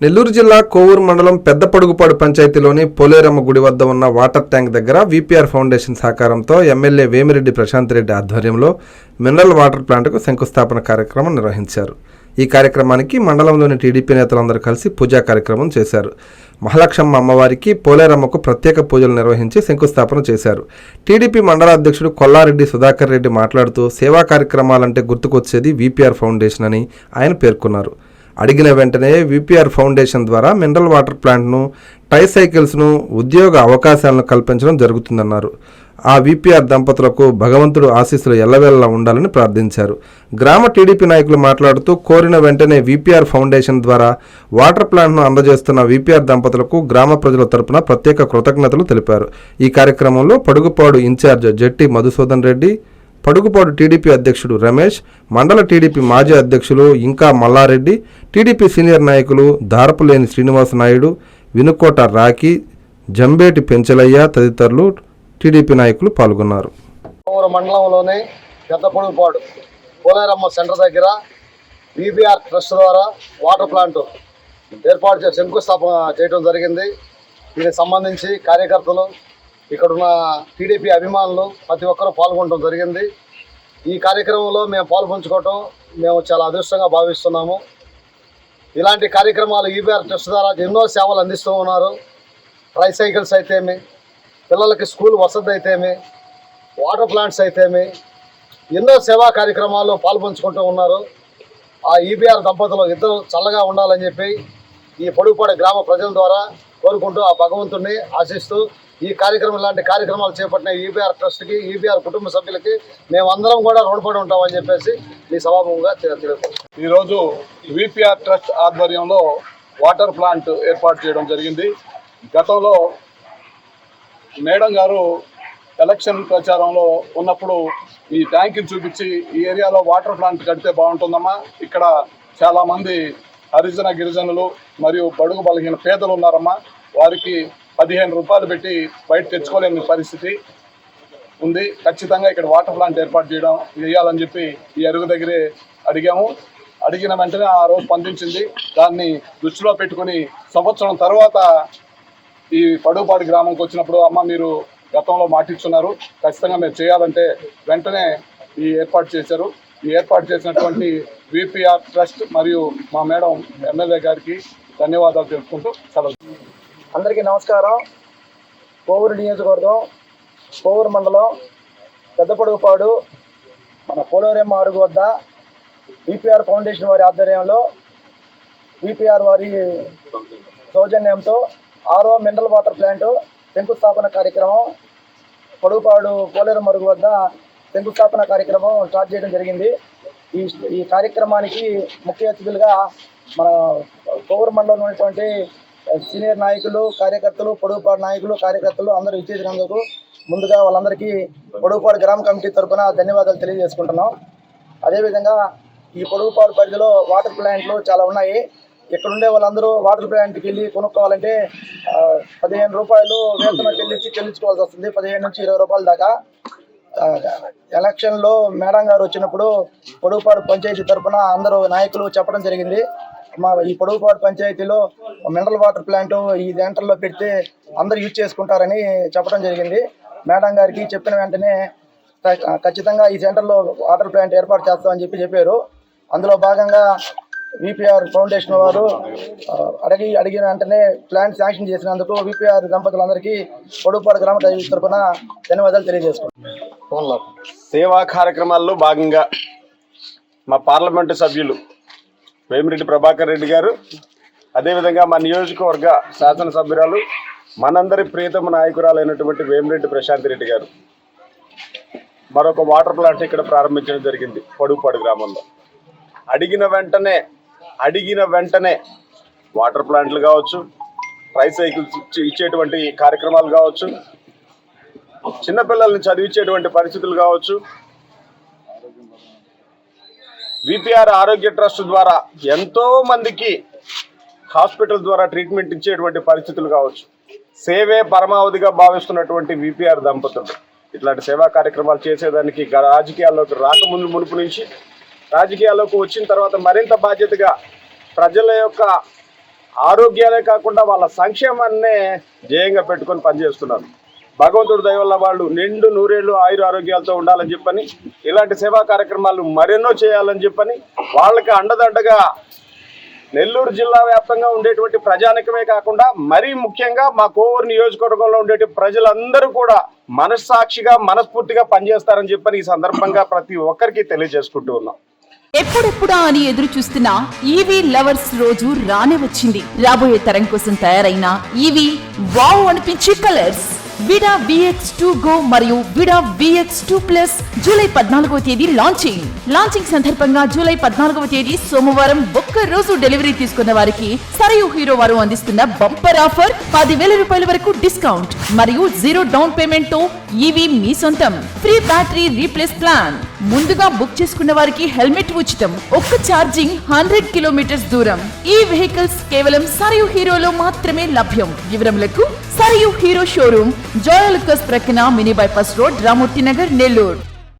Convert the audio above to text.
నెల్లూరు జిల్లా కోవూరు మండలం పెద్ద పడుగుపాడు పంచాయతీలోని పోలేరమ్మ గుడి వద్ద ఉన్న వాటర్ ట్యాంక్ దగ్గర విపిఆర్ ఫౌండేషన్ సహకారంతో ఎమ్మెల్యే వేమిరెడ్డి ప్రశాంత్ రెడ్డి ఆధ్వర్యంలో మినరల్ వాటర్ ప్లాంట్కు శంకుస్థాపన కార్యక్రమం నిర్వహించారు. ఈ కార్యక్రమానికి మండలంలోని టీడీపీ నేతలందరూ కలిసి పూజా కార్యక్రమం చేశారు. మహాలక్ష్మ అమ్మవారికి పోలేరమ్మకు ప్రత్యేక పూజలు నిర్వహించి శంకుస్థాపన చేశారు. టీడీపీ మండల అధ్యక్షుడు కొల్లారెడ్డి సుధాకర్ రెడ్డి మాట్లాడుతూ సేవా కార్యక్రమాలంటే గుర్తుకొచ్చేది విపిఆర్ ఫౌండేషన్ అని ఆయన పేర్కొన్నారు. అడిగిన వెంటనే విపిఆర్ ఫౌండేషన్ ద్వారా మినరల్ వాటర్ ప్లాంట్ను ట్రైసైకిల్స్ను ఉద్యోగ అవకాశాలను కల్పించడం జరుగుతుందన్నారు. ఆ విపిఆర్ దంపతులకు భగవంతుడు ఆశీస్సులు ఎల్లవేళలా ఉండాలని ప్రార్థించారు. గ్రామ టీడీపీ నాయకులు మాట్లాడుతూ కోరిన వెంటనే విపిఆర్ ఫౌండేషన్ ద్వారా వాటర్ ప్లాంట్ను అందజేస్తున్న విపిఆర్ దంపతులకు గ్రామ ప్రజల తరపున ప్రత్యేక కృతజ్ఞతలు తెలిపారు. ఈ కార్యక్రమంలో పడుగుపాడు ఇన్ఛార్జ్ జట్టి మధుసూదన్ రెడ్డి పడుగుపాడు టీడీపీ అధ్యక్షుడు రమేష్ మండల టీడీపీ మాజీ అధ్యక్షులు ఇంకా మల్లారెడ్డి టీడీపీ సీనియర్ నాయకులు దారపులేని శ్రీనివాస నాయుడు వినుకోట రాఖీ జంబేటి పెంచలయ్య తదితరులు టీడీపీ నాయకులు పాల్గొన్నారు. మండలంలోని పెద్ద పెద్దపొడుగుపాడు పోలేరమ్మ సెంటర్ దగ్గర బీబీఆర్ ట్రస్ట్ ద్వారా వాటర్ ప్లాంట్ ఏర్పాటు చేసి శంకుస్థాపన చేయడం జరిగింది. దీనికి సంబంధించి కార్యకర్తలు ఇక్కడున్న టీడీపీ అభిమానులు ప్రతి ఒక్కరూ పాల్గొనడం జరిగింది. ఈ కార్యక్రమంలో మేము పాల్పంచుకోవటం మేము చాలా అదృష్టంగా భావిస్తున్నాము. ఇలాంటి కార్యక్రమాలు ఈబీఆర్ ట్రస్ట్ ద్వారా ఎన్నో సేవలు అందిస్తూ ఉన్నారు. ట్రైసైకిల్స్ అయితేమి పిల్లలకి స్కూల్ వసతి అయితేమి వాటర్ ప్లాంట్స్ అయితేమి ఎన్నో సేవా కార్యక్రమాల్లో పాల్పంచుకుంటూ ఉన్నారు. ఆ ఈబీఆర్ దంపతులు ఇద్దరు చల్లగా ఉండాలని చెప్పి ఈ పొడుగుపాడు గ్రామ ప్రజల ద్వారా కోరుకుంటూ ఆ భగవంతుడిని ఆశిస్తూ ఈ కార్యక్రమం లాంటి కార్యక్రమాలు చేపట్టిన ఈబీఆర్ ట్రస్ట్కి ఈబీఆర్ కుటుంబ సభ్యులకి మేమందరం కూడా రుణపడి ఉంటామని చెప్పేసి ఈ సభాముఖంగా తెలుపుతాం ఈరోజు విపిఆర్ ట్రస్ట్ ఆధ్వర్యంలో వాటర్ ప్లాంట్ ఏర్పాటు చేయడం జరిగింది. గతంలో మేడం గారు ఎలక్షన్ ప్రచారంలో ఉన్నప్పుడు ఈ ట్యాంక్ని చూపించి ఈ ఏరియాలో వాటర్ ప్లాంట్ కడితే బాగుంటుందమ్మా. ఇక్కడ చాలామంది హరిజన గిరిజనులు మరియు బడుగు బలహీన పేదలు ఉన్నారమ్మా. వారికి పదిహేను రూపాయలు పెట్టి బయట తెచ్చుకోలేని పరిస్థితి ఉంది. ఖచ్చితంగా ఇక్కడ వాటర్ ప్లాంట్ ఏర్పాటు చేయడం చేయాలని చెప్పి ఈ అరుగు దగ్గరే అడిగాము. అడిగిన వెంటనే ఆ రోజు స్పందించింది. దాన్ని దృష్టిలో పెట్టుకుని సంవత్సరం తర్వాత ఈ పడుపాడు గ్రామంకి వచ్చినప్పుడు అమ్మ మీరు గతంలో మాటిచ్చున్నారు ఖచ్చితంగా మీరు చేయాలంటే వెంటనే ఈ ఏర్పాటు చేశారు. ఈ ఏర్పాటు చేసినటువంటి విపిఆర్ ట్రస్ట్ మరియు మా మేడం ఎమ్మెల్యే గారికి ధన్యవాదాలు తెలుపుకుంటూ సెలవు. అందరికీ నమస్కారం. కోవూరు నియోజకవర్గం కోవూరు మండలం పెద్దపొడుగుపాడు మన పోలవరం అరుగు వద్ద ఈపీఆర్ ఫౌండేషన్ వారి ఆధ్వర్యంలో ఈపీఆర్ వారి సౌజన్యంతో ఆరో మినరల్ వాటర్ ప్లాంట్ శంకుస్థాపన కార్యక్రమం పొడుగుపాడు పోలేరు మరుగు వద్ద శంకుస్థాపన కార్యక్రమం స్టార్ట్ చేయడం జరిగింది. ఈ ఈ కార్యక్రమానికి ముఖ్య అతిథులుగా మన కోవూరు మండలంలో ఉన్నటువంటి సీనియర్ నాయకులు కార్యకర్తలు పొడుగుపాడు నాయకులు కార్యకర్తలు అందరూ విచ్చేసినందుకు ముందుగా వాళ్ళందరికీ పొడుగుపాడు గ్రామ కమిటీ తరఫున ధన్యవాదాలు తెలియజేసుకుంటున్నాం. అదేవిధంగా ఈ పొడుగుపాడు పరిధిలో వాటర్ ప్లాంట్లు చాలా ఉన్నాయి. ఇక్కడ ఉండే వాళ్ళందరూ వాటర్ ప్లాంట్కి వెళ్ళి కొనుక్కోవాలంటే పదిహేను రూపాయలు వేతనం చెల్లించి చెల్లించుకోవాల్సి వస్తుంది. పదిహేను నుంచి ఇరవై రూపాయల దాకా. ఎలక్షన్లో మేడం గారు వచ్చినప్పుడు పొడుగుపాడు పంచాయతీ తరఫున అందరూ నాయకులు చెప్పడం జరిగింది. మా ఈ పొడుగుపాడు పంచాయతీలో మినరల్ వాటర్ ప్లాంట్ ఈ సెంటర్లో పెడితే అందరూ యూజ్ చేసుకుంటారని చెప్పడం జరిగింది. మేడం గారికి చెప్పిన వెంటనే ఖచ్చితంగా ఈ సెంటర్లో వాటర్ ప్లాంట్ ఏర్పాటు చేస్తామని చెప్పి చెప్పారు. అందులో భాగంగా విపిఆర్ ఫౌండేషన్ వారు అడిగి అడిగిన వెంటనే ప్లాంట్ శాంక్షన్ చేసినందుకు విపిఆర్ దంపతులందరికీ పొడుగుపాడు గ్రామ దైవ తరఫున ధన్యవాదాలు తెలియజేసుకుంటున్నాను. ఫోన్లో సేవా కార్యక్రమాల్లో భాగంగా మా పార్లమెంటు సభ్యులు వేమిరెడ్డి ప్రభాకర్ రెడ్డి గారు. అదేవిధంగా మా నియోజకవర్గ శాసనసభ్యురాలు మనందరి ప్రియతమ నాయకురాలైనటువంటి వేమిరెడ్డి ప్రశాంత్ రెడ్డి గారు. మరొక వాటర్ ప్లాంట్ ఇక్కడ ప్రారంభించడం జరిగింది పొడుగుపాడు గ్రామంలో. అడిగిన వెంటనే అడిగిన వెంటనే వాటర్ ప్లాంట్లు కావచ్చు ట్రైసైకిల్స్ ఇచ్చే- ఇచ్చేటువంటి కార్యక్రమాలు కావచ్చు చిన్నపిల్లల్ని చదివించేటువంటి పరిస్థితులు కావచ్చు విపిఆర్ ఆరోగ్య ట్రస్ట్ ద్వారా ఎంతో మందికి హాస్పిటల్ ద్వారా ట్రీట్మెంట్ ఇచ్చేటువంటి పరిస్థితులు కావచ్చు. సేవే పరమావధిగా భావిస్తున్నటువంటి విపిఆర్ దంపతులు. ఇట్లాంటి సేవా కార్యక్రమాలు చేసేదానికి రాజకీయాల్లోకి రాకముందు మునుపు నుంచి రాజకీయాల్లోకి వచ్చిన తర్వాత మరింత బాధ్యతగా ప్రజల యొక్క ఆరోగ్యాలే కాకుండా వాళ్ళ సంక్షేమాన్నే ధ్యేయంగా పెట్టుకొని పనిచేస్తున్నారు. భగవంతుడి దయవల్ల వాళ్ళు నిండు నూరేళ్ళు ఆయుర ఆరోగ్యాలతో ఉండాలని చెప్పని ఇలాంటి సేవా కార్యక్రమాలు మరెన్నో చేయాలని చెప్పని వాళ్ళకి అండదండగా నెల్లూరు జిల్లా వ్యాప్తంగా ఉండేటువంటి ప్రజానికమే కాకుండా మరీ ముఖ్యంగా మా కోవూరు నియోజకవర్గంలో ఉండేటి ప్రజలందరూ కూడా మనస్సాక్షిగా మనస్ఫూర్తిగా పనిచేస్తారని చెప్పని ఈ సందర్భంగా ప్రతి ఒక్కరికి తెలియజేసుకుంటూ ఉన్నాం. ఎప్పుడెప్పుడా అని ఎదురు చూస్తున్న ఈవీ లవర్స్ రోజు రానే వచ్చింది. రాబోయే తరం కోసం తయారైన ఈవీ వావ్ అనిపించే colours. Vida VX two go మరియు Vida VX two plus July పద్నాలుగవ తేదీ లాంచింగ్ లాంచింగ్ సందర్భంగా జూలై పద్నాలుగవ తేదీ సోమవారం ఒక్క రోజు డెలివరీ తీసుకున్న వారికి సరయు హీరో వారు అందిస్తున్న బంపర్ ఆఫర్ పదివేల రూపాయల వరకు డిస్కౌంట్ మరియు జీరో డౌన్ పేమెంట్తో ఈవీ మీ సొంతం. ఫ్రీ బ్యాటరీ రీప్లేస్ ప్లాన్ ముందుగా బుక్ చేసుకున్న వారికి హెల్మెట్ ఉచితం. ఒక్క ఛార్జింగ్ హండ్రెడ్ కిలోమీటర్స్ దూరం. ఈ వెహికల్స్ కేవలం సరయు హీరోలో మాత్రమే లభ్యం. వివరములకు సరియు హీరో షోరూమ్ జోయల్ ప్రక్కన mini bypass road Ramurthy Nagar Nellore.